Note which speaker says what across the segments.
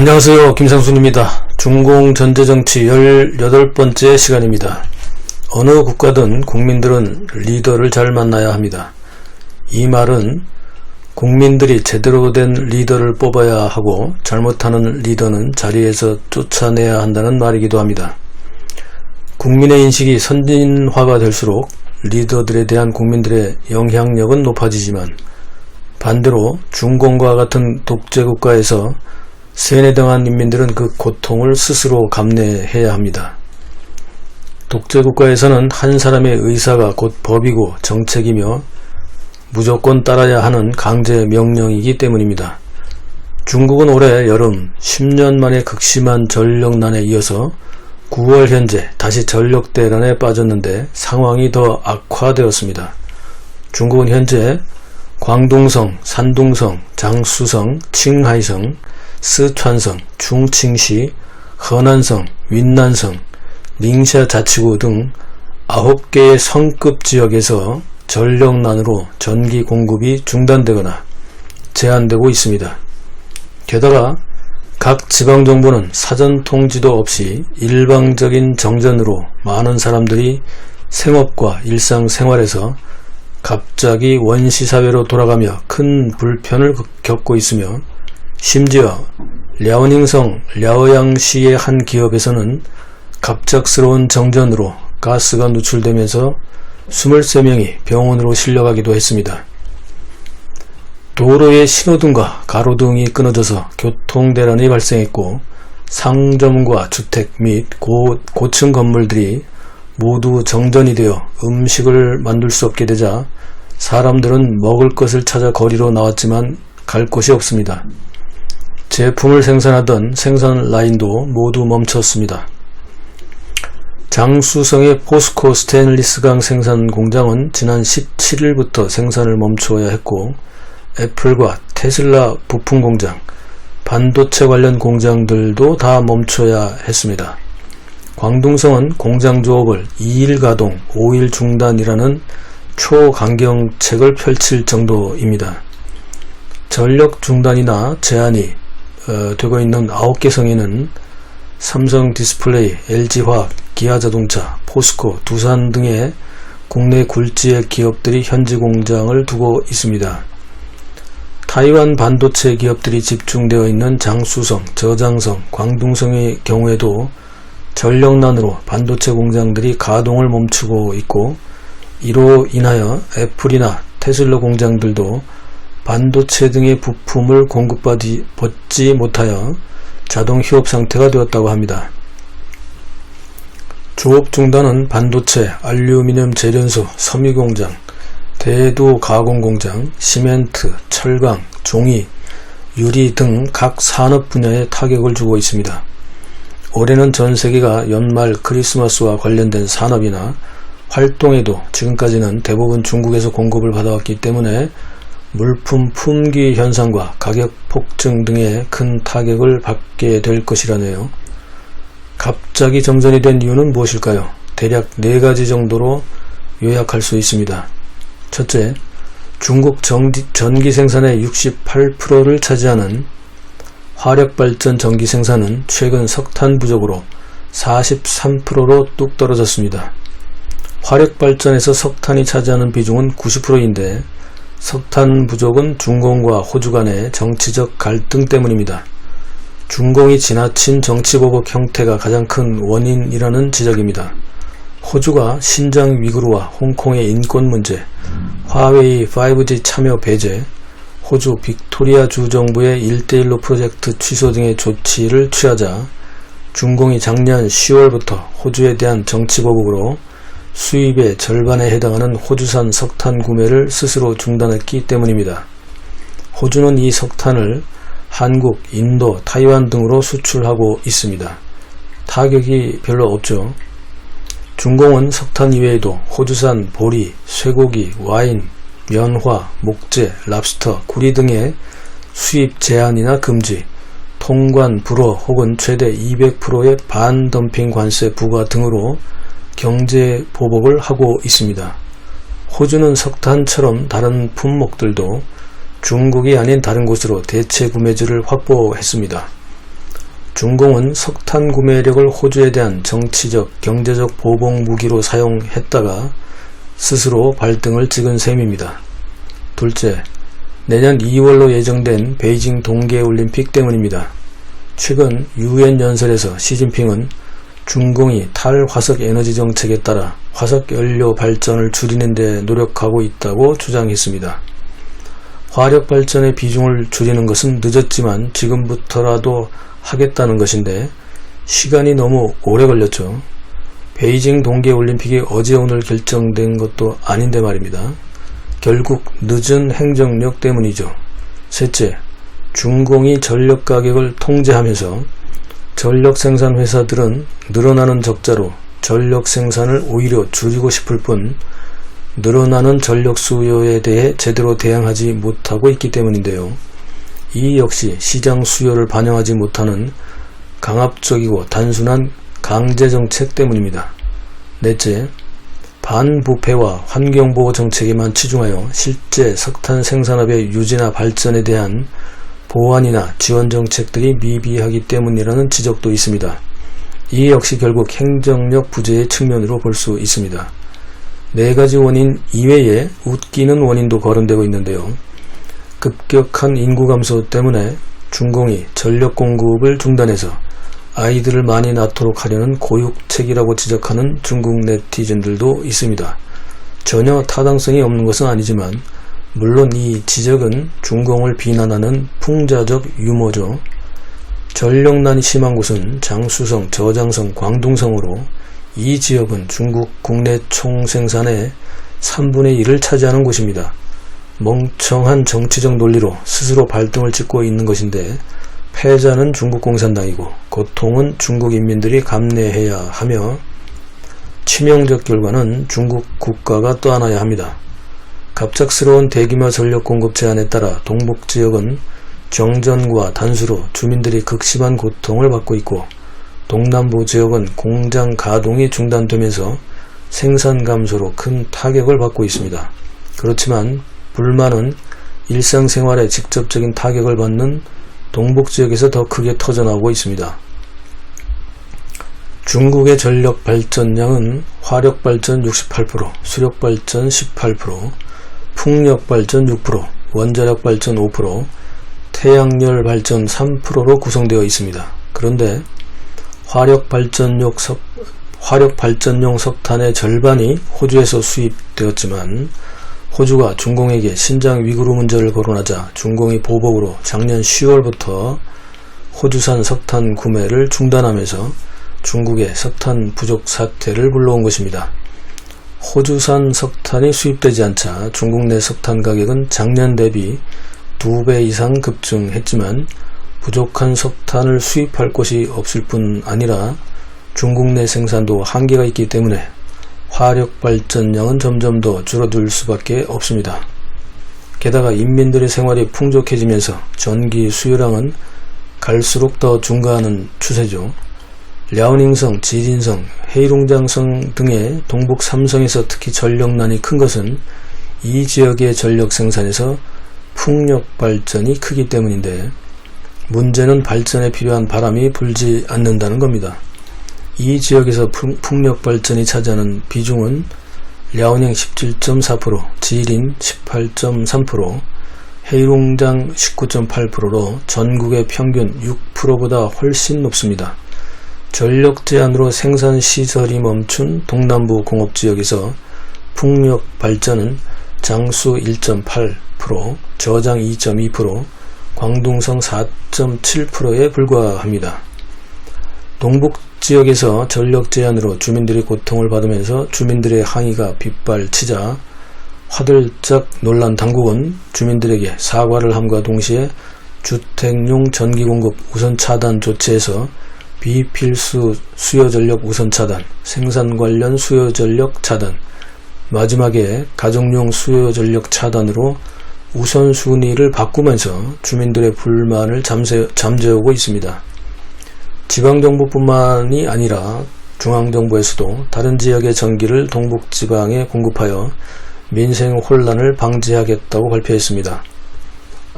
Speaker 1: 안녕하세요. 김상순입니다. 중공 전제정치 18번째 시간입니다. 어느 국가든 국민들은 리더를 잘 만나야 합니다. 이 말은 국민들이 제대로 된 리더를 뽑아야 하고 잘못하는 리더는 자리에서 쫓아내야 한다는 말이기도 합니다. 국민의 인식이 선진화가 될수록 리더들에 대한 국민들의 영향력은 높아지지만 반대로 중공과 같은 독재 국가에서 세뇌당한 인민들은 그 고통을 스스로 감내해야 합니다. 독재국가에서는 한 사람의 의사가 곧 법이고 정책이며 무조건 따라야 하는 강제 명령이기 때문입니다. 중국은 올해 여름 10년 만에 극심한 전력난에 이어서 9월 현재 다시 전력대란에 빠졌는데 상황이 더 악화되었습니다. 중국은 현재 광동성, 산둥성, 장수성, 칭하이성, 스촨성, 중칭시, 허난성, 윈난성, 닝샤 자치구 등 9개의 성급 지역에서 전력난으로 전기 공급이 중단되거나 제한되고 있습니다. 게다가 각 지방정부는 사전 통지도 없이 일방적인 정전으로 많은 사람들이 생업과 일상생활에서 갑자기 원시사회로 돌아가며 큰 불편을 겪고 있으며 심지어 랴오닝성 랴오양시의 한 기업에서는 갑작스러운 정전으로 가스가 누출되면서 23명이 병원으로 실려가기도 했습니다. 도로의 신호등과 가로등이 끊어져서 교통대란이 발생했고 상점과 주택 및 고, 고층 건물들이 모두 정전이 되어 음식을 만들 수 없게 되자 사람들은 먹을 것을 찾아 거리로 나왔지만 갈 곳이 없습니다. 제품을 생산하던 생산 라인도 모두 멈췄습니다. 장수성의 포스코 스테인리스강 생산 공장은 지난 17일부터 생산을 멈추어야 했고 애플과 테슬라 부품 공장, 반도체 관련 공장들도 다 멈춰야 했습니다. 광둥성은 공장 조업을 2일 가동, 5일 중단이라는 초강경책을 펼칠 정도입니다. 전력 중단이나 제한이 어, 되고 있는 9개 성에는 삼성 디스플레이, LG화학, 기아자동차, 포스코, 두산 등의 국내 굴지의 기업들이 현지 공장을 두고 있습니다. 타이완 반도체 기업들이 집중되어 있는 장수성, 저장성, 광둥성의 경우에도 전력난으로 반도체 공장들이 가동을 멈추고 있고 이로 인하여 애플이나 테슬라 공장들도 반도체 등의 부품을 공급받지 못하여 자동 휴업 상태가 되었다고 합니다. 조업 중단은 반도체, 알루미늄 재련소, 섬유공장, 대도 가공공장, 시멘트, 철강, 종이, 유리 등 각 산업 분야에 타격을 주고 있습니다. 올해는 전 세계가 연말 크리스마스와 관련된 산업이나 활동에도 지금까지는 대부분 중국에서 공급을 받아왔기 때문에 물품 품귀 현상과 가격 폭증 등의 큰 타격을 받게 될 것이라네요. 갑자기 정전이 된 이유는 무엇일까요? 대략 네 가지 정도로 요약할 수 있습니다. 첫째, 중국 전기, 전기 생산의 68%를 차지하는 화력발전 전기 생산은 최근 석탄 부족으로 43%로 뚝 떨어졌습니다. 화력발전에서 석탄이 차지하는 비중은 90%인데 석탄 부족은 중공과 호주 간의 정치적 갈등 때문입니다. 중공이 지나친 정치보복 형태가 가장 큰 원인이라는 지적입니다. 호주가 신장 위구르와 홍콩의 인권 문제, 화웨이 5G 참여 배제, 호주 빅토리아 주 정부의 1대1로 프로젝트 취소 등의 조치를 취하자 중공이 작년 10월부터 호주에 대한 정치보복으로 수입의 절반에 해당하는 호주산 석탄 구매를 스스로 중단했기 때문입니다. 호주는 이 석탄을 한국, 인도, 타이완 등으로 수출하고 있습니다. 타격이 별로 없죠. 중공은 석탄 이외에도 호주산 보리, 쇠고기, 와인, 면화, 목재, 랍스터, 구리 등의 수입 제한이나 금지, 통관 불허 혹은 최대 200%의 반덤핑 관세 부과 등으로 경제 보복을 하고 있습니다. 호주는 석탄처럼 다른 품목들도 중국이 아닌 다른 곳으로 대체 구매지를 확보했습니다. 중공은 석탄 구매력을 호주에 대한 정치적, 경제적 보복 무기로 사용했다가 스스로 발등을 찍은 셈입니다. 둘째, 내년 2월로 예정된 베이징 동계올림픽 때문입니다. 최근 유엔 연설에서 시진핑은 중공이 탈화석 에너지 정책에 따라 화석 연료 발전을 줄이는 데 노력하고 있다고 주장했습니다. 화력 발전의 비중을 줄이는 것은 늦었지만 지금부터라도 하겠다는 것인데 시간이 너무 오래 걸렸죠. 베이징 동계올림픽이 어제 오늘 결정된 것도 아닌데 말입니다. 결국 늦은 행정력 때문이죠. 셋째, 중공이 전력 가격을 통제하면서 전력 생산 회사들은 늘어나는 적자로 전력 생산을 오히려 줄이고 싶을 뿐 늘어나는 전력 수요에 대해 제대로 대응하지 못하고 있기 때문인데요. 이 역시 시장 수요를 반영하지 못하는 강압적이고 단순한 강제 정책 때문입니다. 넷째, 반부패와 환경보호 정책에만 치중하여 실제 석탄 생산업의 유지나 발전에 대한 보완이나 지원 정책들이 미비하기 때문이라는 지적도 있습니다. 이 역시 결국 행정력 부재의 측면으로 볼 수 있습니다. 네 가지 원인 이외에 웃기는 원인도 거론되고 있는데요. 급격한 인구 감소 때문에 중공이 전력 공급을 중단해서 아이들을 많이 낳도록 하려는 고육책이라고 지적하는 중국 네티즌들도 있습니다. 전혀 타당성이 없는 것은 아니지만 물론 이 지적은 중공을 비난하는 풍자적 유머죠. 전력난이 심한 곳은 장수성, 저장성, 광둥성으로 이 지역은 중국 국내 총생산의 3분의 1을 차지하는 곳입니다. 멍청한 정치적 논리로 스스로 발등을 찍고 있는 것인데 패자는 중국 공산당이고 고통은 중국 인민들이 감내해야 하며 치명적 결과는 중국 국가가 떠안아야 합니다. 갑작스러운 대규모 전력 공급 제한에 따라 동북 지역은 정전과 단수로 주민들이 극심한 고통을 받고 있고 동남부 지역은 공장 가동이 중단되면서 생산 감소로 큰 타격을 받고 있습니다. 그렇지만 불만은 일상생활에 직접적인 타격을 받는 동북 지역에서 더 크게 터져나오고 있습니다. 중국의 전력 발전량은 화력 발전 68%, 수력 발전 18%, 풍력 발전 6%, 원자력 발전 5%, 태양열 발전 3%로 구성되어 있습니다. 그런데 화력 발전용 석 화력 발전용 석탄의 절반이 호주에서 수입되었지만 호주가 중공에게 신장 위구르 문제를 거론하자 중공이 보복으로 작년 10월부터 호주산 석탄 구매를 중단하면서 중국의 석탄 부족 사태를 불러온 것입니다. 호주산 석탄이 수입되지 않자 중국 내 석탄 가격은 작년 대비 2배 이상 급증했지만 부족한 석탄을 수입할 곳이 없을 뿐 아니라 중국 내 생산도 한계가 있기 때문에 화력 발전량은 점점 더 줄어들 수밖에 없습니다. 게다가 인민들의 생활이 풍족해지면서 전기 수요량은 갈수록 더 증가하는 추세죠. 랴오닝성, 지린성, 헤이룽장성 등의 동북 삼성에서 특히 전력난이 큰 것은 이 지역의 전력 생산에서 풍력 발전이 크기 때문인데 문제는 발전에 필요한 바람이 불지 않는다는 겁니다. 이 지역에서 풍력 발전이 차지하는 비중은 랴오닝 17.4%, 지린 18.3%, 헤이롱장 19.8%로 전국의 평균 6%보다 훨씬 높습니다. 전력 제한으로 생산 시설이 멈춘 동남부 공업지역에서 풍력 발전은 장수 1.8%, 저장 2.2%, 광둥성 4.7%에 불과합니다. 동북 지역에서 전력 제한으로 주민들이 고통을 받으면서 주민들의 항의가 빗발치자 화들짝 놀란 당국은 주민들에게 사과를 함과 동시에 주택용 전기 공급 우선 차단 조치에서 비필수 수요 전력 우선 차단, 생산 관련 수요 전력 차단, 마지막에 가정용 수요 전력 차단으로 우선순위를 바꾸면서 주민들의 불만을 잠재, 잠재우고 있습니다. 지방정부뿐만이 아니라 중앙정부에서도 다른 지역의 전기를 동북지방에 공급하여 민생 혼란을 방지하겠다고 발표했습니다.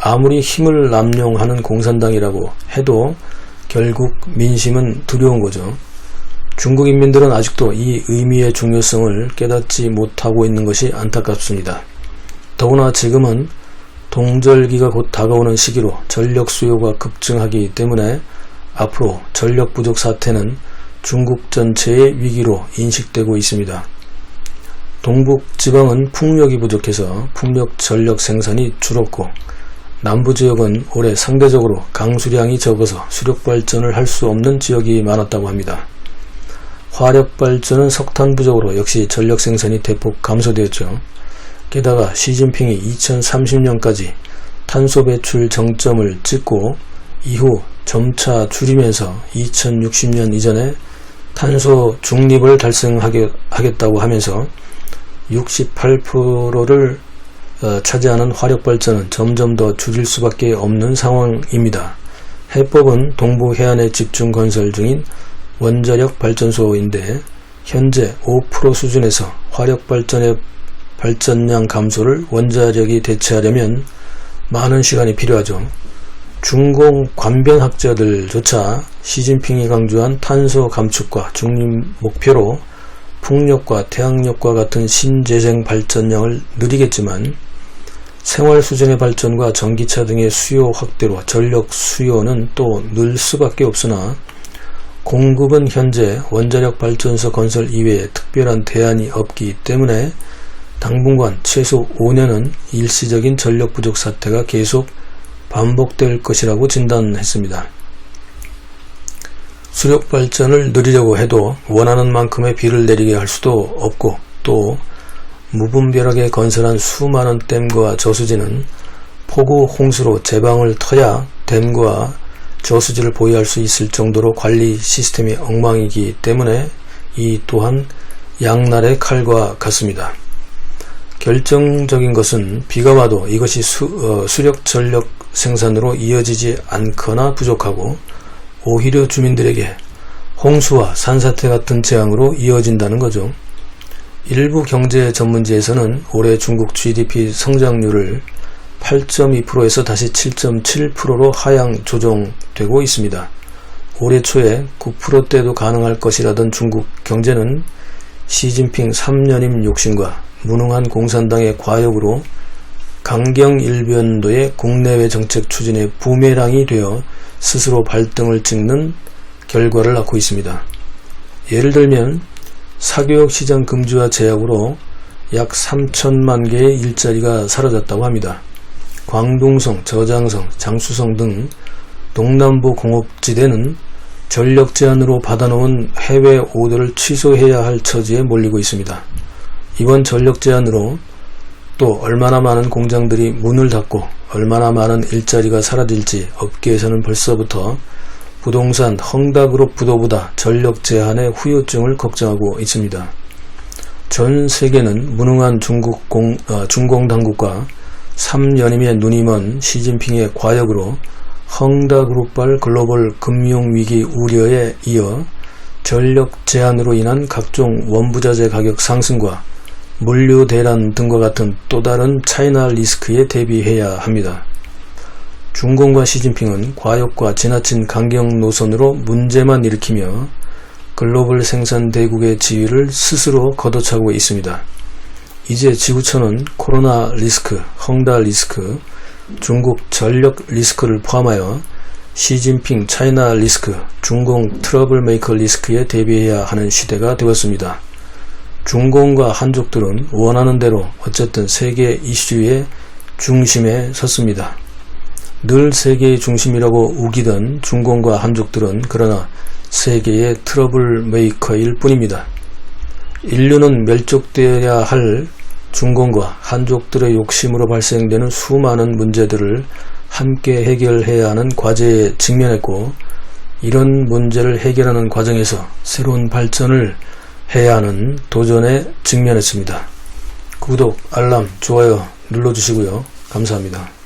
Speaker 1: 아무리 힘을 남용하는 공산당이라고 해도 결국 민심은 두려운 거죠. 중국 인민들은 아직도 이 의미의 중요성을 깨닫지 못하고 있는 것이 안타깝습니다. 더구나 지금은 동절기가 곧 다가오는 시기로 전력 수요가 급증하기 때문에 앞으로 전력 부족 사태는 중국 전체의 위기로 인식되고 있습니다. 동북 지방은 풍력이 부족해서 풍력 전력 생산이 줄었고 남부 지역은 올해 상대적으로 강수량이 적어서 수력 발전을 할 수 없는 지역이 많았다고 합니다. 화력 발전은 석탄 부족으로 역시 전력 생산이 대폭 감소되었죠. 게다가 시진핑이 2030년까지 탄소 배출 정점을 찍고 이후 점차 줄이면서 2060년 이전에 탄소 중립을 달성하겠다고 하면서 68%를 어, 차지하는 화력 발전은 점점 더 줄일 수밖에 없는 상황입니다. 해법은 동부 해안에 집중 건설 중인 원자력 발전소인데 현재 5% 수준에서 화력 발전의 발전량 감소를 원자력이 대체하려면 많은 시간이 필요하죠. 중공 관변학자들조차 시진핑이 강조한 탄소 감축과 중립 목표로 풍력과 태양력과 같은 신재생 발전량을 늘리겠지만 생활 수준의 발전과 전기차 등의 수요 확대로 전력 수요는 또 늘 수밖에 없으나 공급은 현재 원자력 발전소 건설 이외에 특별한 대안이 없기 때문에 당분간 최소 5년은 일시적인 전력 부족 사태가 계속 반복될 것이라고 진단했습니다. 수력 발전을 늘리려고 해도 원하는 만큼의 비를 내리게 할 수도 없고 또 무분별하게 건설한 수많은 댐과 저수지는 폭우 홍수로 제방을 터야 댐과 저수지를 보유할 수 있을 정도로 관리 시스템이 엉망이기 때문에 이 또한 양날의 칼과 같습니다. 결정적인 것은 비가 와도 이것이 수, 어, 수력 전력 생산으로 이어지지 않거나 부족하고 오히려 주민들에게 홍수와 산사태 같은 재앙으로 이어진다는 거죠. 일부 경제 전문지에서는 올해 중국 GDP 성장률을 8.2%에서 다시 7.7%로 하향 조정되고 있습니다. 올해 초에 9%대도 가능할 것이라던 중국 경제는 시진핑 3년임 욕심과 무능한 공산당의 과욕으로 강경 일변도의 국내외 정책 추진의 부메랑이 되어 스스로 발등을 찍는 결과를 낳고 있습니다. 예를 들면 사교육 시장 금지와 제약으로 약 3천만 개의 일자리가 사라졌다고 합니다. 광둥성, 저장성, 장수성 등 동남부 공업지대는 전력 제한으로 받아놓은 해외 오더를 취소해야 할 처지에 몰리고 있습니다. 이번 전력 제한으로 또 얼마나 많은 공장들이 문을 닫고 얼마나 많은 일자리가 사라질지 업계에서는 벌써부터 부동산 헝다그룹 부도보다 전력 제한의 후유증을 걱정하고 있습니다. 전 세계는 무능한 중국 공, 어, 중공 당국과 3년임의 눈이 먼 시진핑의 과역으로 헝다그룹발 글로벌 금융위기 우려에 이어 전력 제한으로 인한 각종 원부자재 가격 상승과 물류 대란 등과 같은 또 다른 차이나 리스크에 대비해야 합니다. 중공과 시진핑은 과욕과 지나친 강경 노선으로 문제만 일으키며 글로벌 생산 대국의 지위를 스스로 걷어차고 있습니다. 이제 지구촌은 코로나 리스크, 헝다 리스크, 중국 전력 리스크를 포함하여 시진핑 차이나 리스크, 중공 트러블 메이커 리스크에 대비해야 하는 시대가 되었습니다. 중공과 한족들은 원하는 대로 어쨌든 세계 이슈의 중심에 섰습니다. 늘 세계의 중심이라고 우기던 중공과 한족들은 그러나 세계의 트러블 메이커일 뿐입니다. 인류는 멸족되어야 할 중공과 한족들의 욕심으로 발생되는 수많은 문제들을 함께 해결해야 하는 과제에 직면했고 이런 문제를 해결하는 과정에서 새로운 발전을 해야 하는 도전에 직면했습니다. 구독, 알람, 좋아요 눌러주시고요. 감사합니다.